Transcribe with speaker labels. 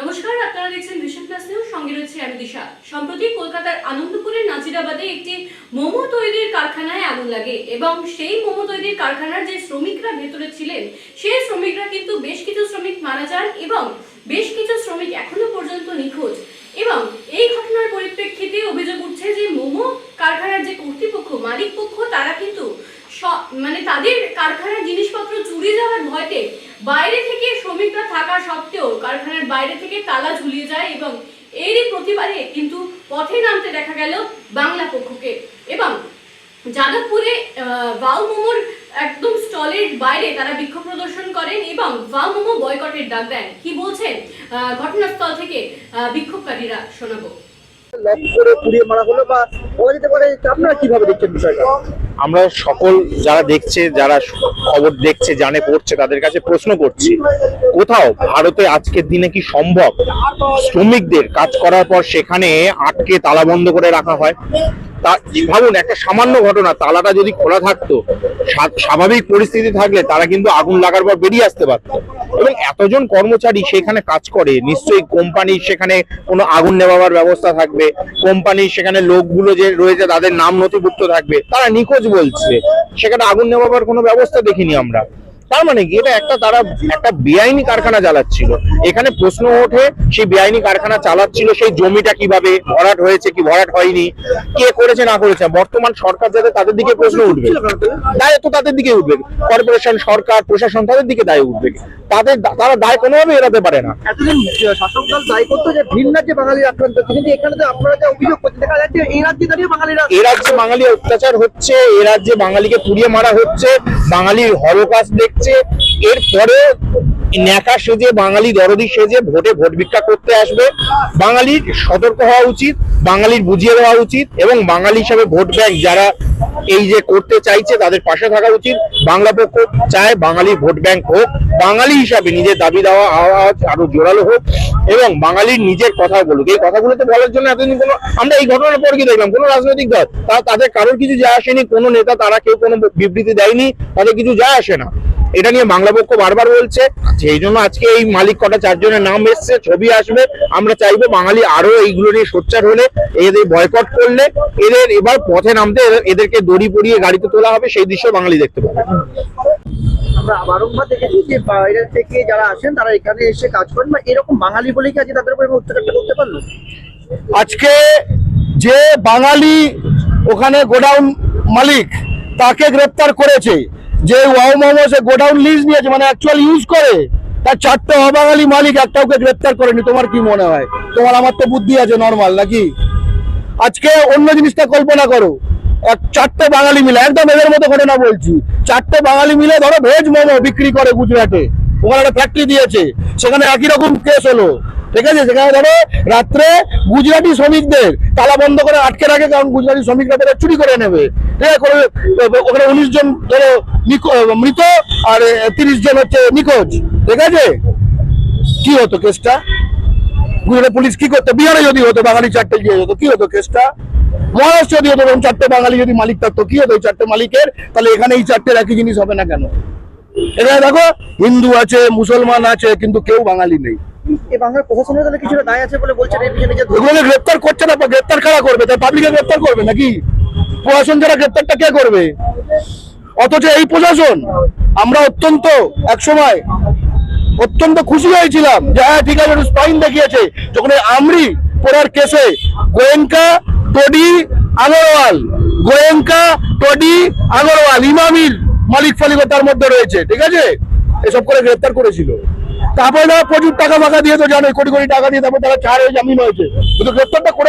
Speaker 1: নমস্কার, আপনারা দেখছেন ভিশন প্লাস নিউজ সঙ্গে রয়েছে আমি দিশা সম্প্রতি কলকাতার আনন্দপুরের নাজিরাবাদে একটি মোমো তৈরির কারখানায় আগুন লাগে এবং সেই মোমো তৈরির কারখানার যে শ্রমিকরা ভেতরে ছিলেন, সেই শ্রমিকরা কিন্তু বেশ কিছু শ্রমিক মারা যান এবং বেশ কিছু শ্রমিক এখনও পর্যন্ত নিখোঁজ। এবং এই ঘটনার পরিপ্রেক্ষিতে অভিযোগ উঠছে যে মোমো কারখানার যে কর্তৃপক্ষ মালিক পক্ষ তারা কিন্তু মানে তাদের কারখানার জিনিসপত্র চুরি যাওয়ার ভয়তে বাইরে থেকে শ্রমিকরা থাকা সত্ত্বেও কারখানার বাইরে থেকে তালা ঝুলিয়ে যায় এবং এরই প্রতিবাদে কিন্তু পথে নামতে দেখা গেল বাংলা পক্ষকে। এবং যাদবপুরে ভাও মোমোর একদম স্টলের বাইরে তারা বিক্ষোভ প্রদর্শন করেন এবং ভাও মোমো বয়কটের ডাক দেন। কি বলছেন ঘটনাস্থল থেকে বিক্ষোভকারীরা শোনাবো।
Speaker 2: লক করে পুড়িয়ে মারা হলো বা বলা যেতে পারে, আপনারা কীভাবে দেখছেন বিষয়টা?
Speaker 3: আমরা সকল যারা দেখছে, যারা খবর দেখছে, জানে, পড়ছে, তাদের কাছে প্রশ্ন করছি, কোথাও ভারতে আজকের দিনে কি সম্ভব? শ্রমিকদের কাজ করার পর সেখানে আটকে তালা বন্ধ করে রাখা হয়। ভাবুন, একটা সামান্য ঘটনা, তালাটা যদি খোলা থাকতো স্বাভাবিক পরিস্থিতি থাকলে তারা কিন্তু আগুন লাগার পর বেরিয়ে আসতে পারতো। এবং এতজন কর্মচারী সেখানে কাজ করে, নিশ্চয়ই কোম্পানির সেখানে কোনো আগুন নেভাবার ব্যবস্থা থাকবে কোম্পানির সেখানে লোকগুলো যে রয়েছে তাদের নাম নথিভুক্ত থাকবে, তারা নিখোঁজ বলছে। সেখানে আগুন নেভাবার কোনো ব্যবস্থা দেখিনি আমরা। তার মানে কি? এটা একটা তারা একটা বেআইনি কারখানা চালাচ্ছিল। এখানে প্রশ্ন ওঠে, সেই বেআইনি কারখানা চালাচ্ছিল, সেই জমিটা কীভাবে ভরাট হয়েছে, কি ভরাট হয়নি, কে করেছে, না করেছে? বর্তমান সরকার যাতে তাদের দিকে প্রশ্ন উঠবে। দায় তো তাদের দিকে উঠবে। কর্পোরেশন সরকার, প্রশাসন তাদের দিকে দায় উঠবে। তাদের তারা দায় কোনোভাবে এড়াতে পারে না।
Speaker 2: এতদিন শাসক দল দায়ী করতো যে ভিন রাজ্যে বাঙালি আক্রান্ত কিন্তু এখানে তো আপনারা যা অভিযোগ করছেন দেখা যাচ্ছে এই রাজ্যে দাঁড়িয়ে বাঙালিরা
Speaker 3: এ রাজ্যে বাঙালি অত্যাচার হচ্ছে এ রাজ্যে বাঙালিকে পুড়িয়ে মারা হচ্ছে বাঙালির হরকাস দেখছে। এরপরে ন্যাকা সেজে বাঙালি দরদি সেজে ভোটে ভোট ভিক্ষা করতে আসবে। বাঙালির সতর্ক হওয়া উচিত বাঙালির বুঝিয়ে দেওয়া উচিত এবং বাঙালি হিসাবে ভোট ব্যাংক যারা এই যে করতে চাইছে তাদের পাশে থাকা উচিত। বাংলা পক্ষ চায় বাঙালি ভোট ব্যাংক হোক, বাঙালি হিসাবে নিজের দাবি দেওয়া আওয়াজ আরও জোরালো হোক এবং বাঙালির নিজের কথা বলুক। এই কথাগুলো তো বলার জন্য এতদিন কোনো আমরা এই ঘটনার পর কি দেখলাম? কোনো রাজনৈতিক দল তারা তাদের কারোর কিছু যায় আসেনি, কোনো নেতা, তারা কেউ কোনো বিবৃতি দেয়নি, তাদের কিছু যায় আসে না। এটা নিয়ে বাংলা পক্ষ বারবার বলছে। সেই জন্য আজকে এই মালিক কটা চারজনের নাম এসছে ছবি আসবে। আমরা চাইব বাঙালি আরও এইগুলো নিয়ে সোচ্চার হলে এদের বয়কট করলে এদের এবার পথে নামতে এদের- এদেরকে দড়ি পরিয়ে গাড়িতে তোলা হবে সেই দৃশ্য বাঙালি দেখতে পাবে।
Speaker 2: আমরা বারংবার দেখেছি যে বাইরে থেকে যারা আসেন তারা এখানে এসে কাজ করেন বা এরকম বাঙালি বলে কি আজকে তাদের উপরে করতে পারল?
Speaker 4: আজকে যে বাঙালি ওখানে গোডাউন মালিক তাকে গ্রেপ্তার করেছে। যে ওয়াও মোমো সে গোডাউন লিজ নিয়েছে মানে অ্যাকচুয়াল ইউজ করে, তার চারটে অবাঙালি মালিক একটাকে গ্রেপ্তার করেনি। তোমার কি মনে হয়? তোমার আমার তো বুদ্ধি আছে নর্মাল নাকি? আজকে অন্য জিনিসটা কল্পনা করো। এক, চারটে বাঙালি মিলে, একদম এদের মতো ঘটনা বলছি। চারটে বাঙালি মিলে ধরো ভেজ মোমো বিক্রি করে গুজরাটে। ওখানে একটা ফ্যাক্টরি দিয়েছে, সেখানে একই রকম কেস হলো। ঠিক আছে? সেখানে ধরো, রাত্রে গুজরাটি শ্রমিকদের তালা বন্ধ করে আটকে রাখে, কারণ গুজরাটি শ্রমিকরা তাদের চুরি করে নেবে। ঠিক আছে? ওখানে উনিশ জন, ধরো মৃত আর তিরিশ জন হচ্ছে নিখোঁজ। ঠিক আছে? কি হতো কেসটা? গুজরাট পুলিশ কি করতো? বিহারে যদি হতো বাঙালি চারটে গিয়ে হতো কি হতো কেসটা? মহারাষ্ট্র যদি হতো এরকম চারটে বাঙালি যদি মালিক থাকতো কি হতো এই চারটে মালিকের? তাহলে এখানে এই চারটের একই জিনিস হবে না কেন? এখানে দেখো হিন্দু আছে মুসলমান আছে কিন্তু কেউ বাঙালি নেই। গ্রেপ্তার করছে না গ্রেপ্তার কারা করবে? তাই পাবলিকে গ্রেপ্তার করবে নাকি? প্রশাসন যারা গ্রেপ্তারটা কে করবে? অথচ এই প্রশাসন, আমরা অত্যন্ত এক সময় অত্যন্ত খুশি হয়েছিলাম যে হ্যাঁ ঠিক আছে স্পাইন দেখিয়েছে। যখন এই আমরি পড়ার কেসে গোয়েঙ্কা, টডি, আগরওয়াল, গোয়েঙ্কা, টডি, আগরওয়াল, ইমামির মালিক ফালিক তার মধ্যে রয়েছে, ঠিক আছে? এসব করে গ্রেপ্তার করেছিল। তারপরে প্রচুর টাকা ফাঁকা দিয়ে তো জানোই, কোটি কোটি টাকা দিয়ে তারপর তারা ছাড় হয়ে জামিন হয়েছে কিন্তু গ্রেপ্তারটা করে